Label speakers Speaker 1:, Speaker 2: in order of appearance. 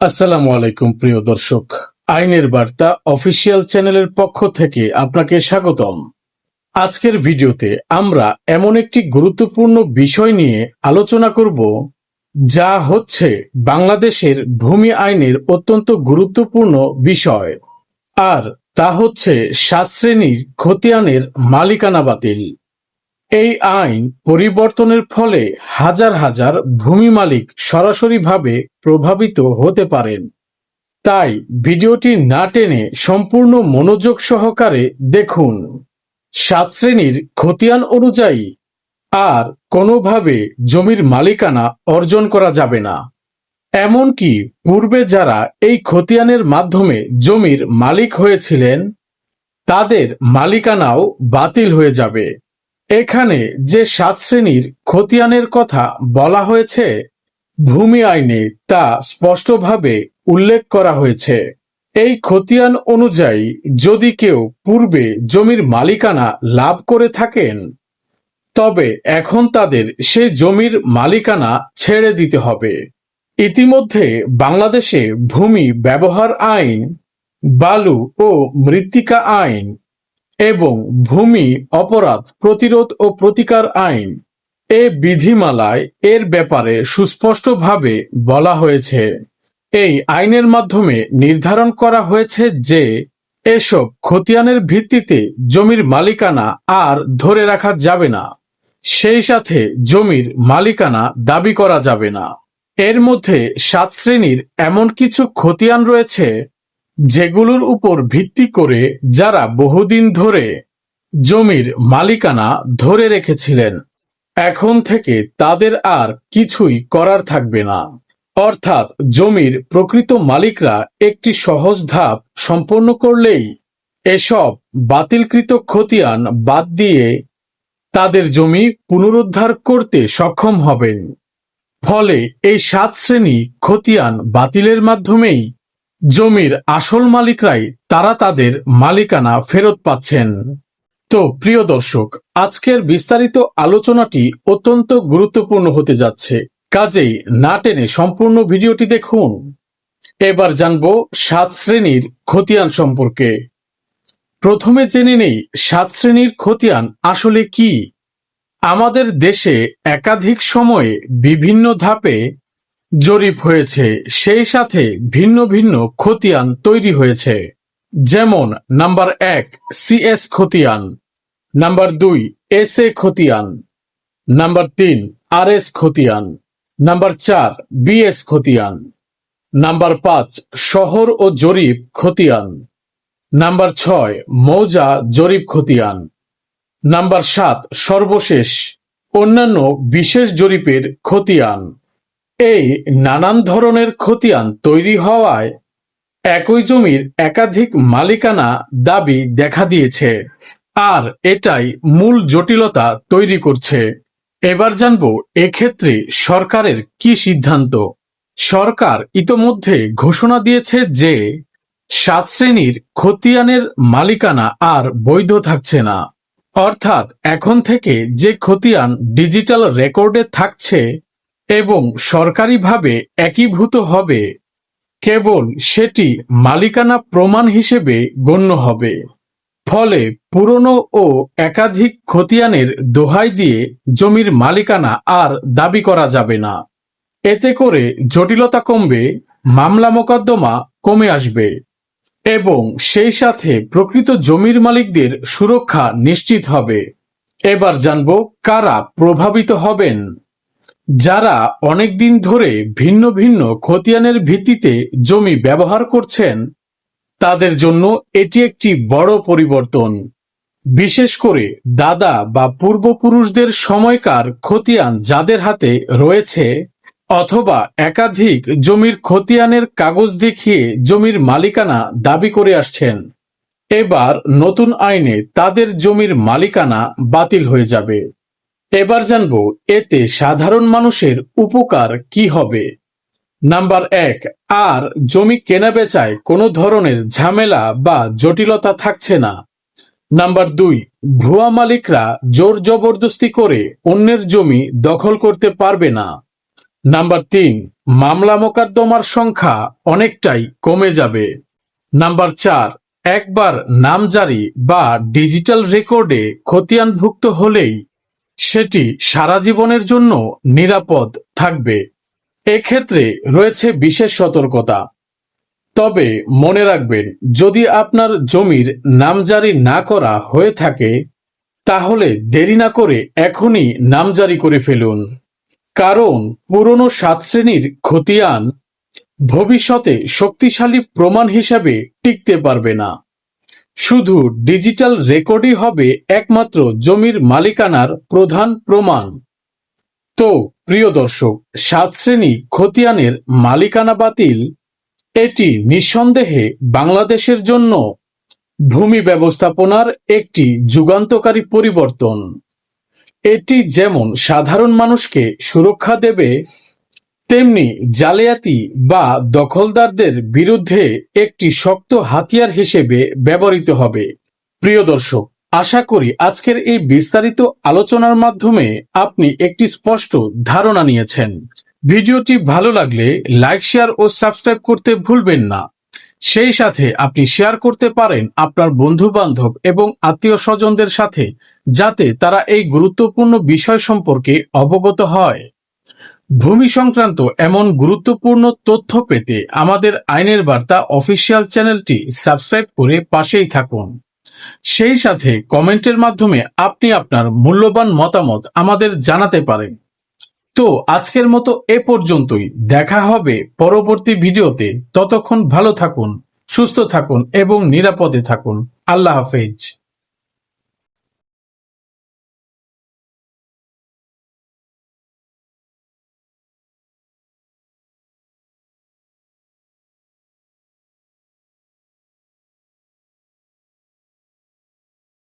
Speaker 1: আসসালামু আলাইকুম, প্রিয় দর্শক। আইনের বার্তা অফিসিয়াল চ্যানেলের পক্ষ থেকে আপনাকে স্বাগতম। আজকের ভিডিওতে আমরা এমন একটি গুরুত্বপূর্ণ বিষয় নিয়ে আলোচনা করব, যা হচ্ছে বাংলাদেশের ভূমি আইনের অত্যন্ত গুরুত্বপূর্ণ বিষয়, আর তা হচ্ছে সাত শ্রেণির খতিয়ানের মালিকানা বাতিল। এই আইন পরিবর্তনের ফলে হাজার হাজার ভূমি মালিক সরাসরিভাবে প্রভাবিত হতে পারেন। তাই ভিডিওটি না টেনে সম্পূর্ণ মনোযোগ সহকারে দেখুন। সাত শ্রেণির খতিয়ান অনুযায়ী আর কোনোভাবে জমির মালিকানা অর্জন করা যাবে না। এমনকি পূর্বে যারা এই খতিয়ানের মাধ্যমে জমির মালিক হয়েছিলেন, তাদের মালিকানাও বাতিল হয়ে যাবে। এখানে যে সাত শ্রেণির খতিয়ানের কথা বলা হয়েছে, ভূমি আইনে তা স্পষ্টভাবে উল্লেখ করা হয়েছে। এই খতিয়ান অনুযায়ী, যদি কেউ পূর্বে জমির মালিকানা লাভ করে থাকেন, তবে এখন তাদের সে জমির মালিকানা ছেড়ে দিতে হবে। ইতিমধ্যে বাংলাদেশে ভূমি ব্যবহার আইন, বালু ও মৃত্তিকা আইন এবং ভূমি, অপরাধ, প্রতিরোধ ও প্রতিকার আইন এ বিধিমালায় এর ব্যাপারে সুস্পষ্টভাবে বলা হয়েছে। এই আইনের মাধ্যমে নির্ধারণ করা হয়েছে যে এসব খতিয়ানের ভিত্তিতে জমির মালিকানা আর ধরে রাখা যাবে না। সেই সাথে জমির মালিকানা দাবি করা যাবে না। এর মধ্যে সাত শ্রেণির এমন কিছু খতিয়ান রয়েছে যেগুলোর উপর ভিত্তি করে যারা বহুদিন ধরে জমির মালিকানা ধরে রেখেছিলেন, এখন থেকে তাদের আর কিছুই করার থাকবে না। অর্থাৎ জমির প্রকৃত মালিকরা একটি সহজ ধাপ সম্পন্ন করলেই এসব বাতিলকৃত খতিয়ান বাদ দিয়ে তাদের জমি পুনরুদ্ধার করতে সক্ষম হবেন। ফলে এই সাত শ্রেণি খতিয়ান বাতিলের মাধ্যমেই জমির আসল মালিকরাই তারা তাদের মালিকানা ফেরত পাচ্ছেন। তো প্রিয় দর্শক, আজকের বিস্তারিত আলোচনাটি অত্যন্ত গুরুত্বপূর্ণ হতে যাচ্ছে। কাজেই না টেনে সম্পূর্ণ ভিডিওটি দেখুন। এবার জানব সাত শ্রেণির খতিয়ান সম্পর্কে। প্রথমে জেনে নেই সাত শ্রেণির খতিয়ান আসলে কি। আমাদের দেশে একাধিক সময়ে বিভিন্ন ধাপে জরিপ হয়েছে। সেই সাথে ভিন্ন ভিন্ন খতিয়ান তৈরি হয়েছে। যেমন, নাম্বার এক সিএস খতিয়ান। নাম্বার দুই এস এ খতিয়ান। নাম্বার তিন আর এস খতিয়ান। নাম্বার চার বিএস খতিয়ান। নাম্বার পাঁচ, শহর ও জরিপ খতিয়ান। নাম্বার ছয়, মৌজা জরিপ খতিয়ান। নাম্বার সাত, সর্বশেষ, অন্যান্য বিশেষ জরিপের খতিয়ান। এই নানান ধরনের খতিয়ান তৈরি হওয়ায় একই জমির একাধিক মালিকানা দাবি দেখা দিয়েছে। আর এটাই মূল জটিলতা তৈরি করছে। এবার জানব এক্ষেত্রে সরকারের কি সিদ্ধান্ত। সরকার ইতোমধ্যে ঘোষণা দিয়েছে যে সাত শ্রেণির খতিয়ানের মালিকানা আর বৈধ থাকছে না। অর্থাৎ এখন থেকে যে খতিয়ান ডিজিটাল রেকর্ডে থাকছে এবং সরকারিভাবে একীভূত হবে। কেবল সেটি মালিকানা প্রমাণ হিসেবে গণ্য হবে। ফলে পুরনো ও একাধিক খতিয়ানের দোহাই দিয়ে জমির মালিকানা আর দাবি করা যাবে না। এতে করে জটিলতা কমবে, মামলা মোকদ্দমা কমে আসবে এবং সেই সাথে প্রকৃত জমির মালিকদের সুরক্ষা নিশ্চিত হবে। এবার জানব কারা প্রভাবিত হবেন। যারা অনেকদিন ধরে ভিন্ন ভিন্ন খতিয়ানের ভিত্তিতে জমি ব্যবহার করছেন, তাদের জন্য এটি একটি বড় পরিবর্তন। বিশেষ করে দাদা বা পূর্বপুরুষদের সময়কার খতিয়ান যাদের হাতে রয়েছে, অথবা একাধিক জমির খতিয়ানের কাগজ দেখিয়ে জমির মালিকানা দাবি করে আসছেন, এবার নতুন আইনে তাদের জমির মালিকানা বাতিল হয়ে যাবে। এবার জানব এতে সাধারণ মানুষের উপকার কি হবে। নাম্বার এক, আর জমি কেনা বেচায় কোনো ধরনের ঝামেলা বা জটিলতা থাকছে না। নাম্বার দুই, ভুয়া মালিকরা জোর জবরদস্তি করে অন্যের জমি দখল করতে পারবে না। নাম্বার তিন, মামলা মোকদ্দমার সংখ্যা অনেকটাই কমে যাবে। নাম্বার চার, একবার নামজারি বা ডিজিটাল রেকর্ডে খতিয়ানভুক্ত হলেই সেটি সারা জীবনের জন্য নিরাপদ থাকবে। এক্ষেত্রে রয়েছে বিশেষ সতর্কতা। তবে মনে রাখবেন, যদি আপনার জমির নামজারি না করা হয়ে থাকে, তাহলে দেরি না করে এখনই নামজারি করে ফেলুন। কারণ পুরনো সাত শ্রেণির খতিয়ান ভবিষ্যতে শক্তিশালী প্রমাণ হিসাবে টিকতে পারবে না। শুধু ডিজিটাল রেকর্ডই হবে একমাত্র জমির মালিকানার প্রধান প্রমাণ। তো, প্রিয় দর্শক, সাত শ্রেণি খতিয়ানের মালিকানা বাতিল, এটি নিঃসন্দেহে বাংলাদেশের জন্য ভূমি ব্যবস্থাপনার একটি যুগান্তকারী পরিবর্তন। এটি যেমন সাধারণ মানুষকে সুরক্ষা দেবে তেমনি জালিয়াতি বা দখলদারদের বিরুদ্ধে একটি শক্ত হাতিয়ার হিসেবে ব্যবহৃত হবে। প্রিয় দর্শক, আশা করি আজকের এই বিস্তারিত আলোচনার মাধ্যমে আপনি একটি স্পষ্ট ধারণা নিয়েছেন। ভিডিওটি ভালো লাগলে লাইক, শেয়ার ও সাবস্ক্রাইব করতে ভুলবেন না। সেই সাথে আপনি শেয়ার করতে পারেন আপনার বন্ধু বান্ধব এবং আত্মীয় স্বজনদের সাথে, যাতে তারা এই গুরুত্বপূর্ণ বিষয় সম্পর্কে অবগত হয়। ভূমি সংক্রান্ত এমন গুরুত্বপূর্ণ তথ্য পেতে আমাদের আইনের বার্তা অফিসিয়াল চ্যানেলটি সাবস্ক্রাইব করে পাশেই থাকুন। সেই সাথে কমেন্টের মাধ্যমে আপনি আপনার মূল্যবান মতামত আমাদের জানাতে পারেন। তো আজকের মতো এ পর্যন্তই। দেখা হবে পরবর্তী ভিডিওতে। ততক্ষণ ভালো থাকুন, সুস্থ থাকুন এবং নিরাপদে থাকুন। আল্লাহ হাফেজ।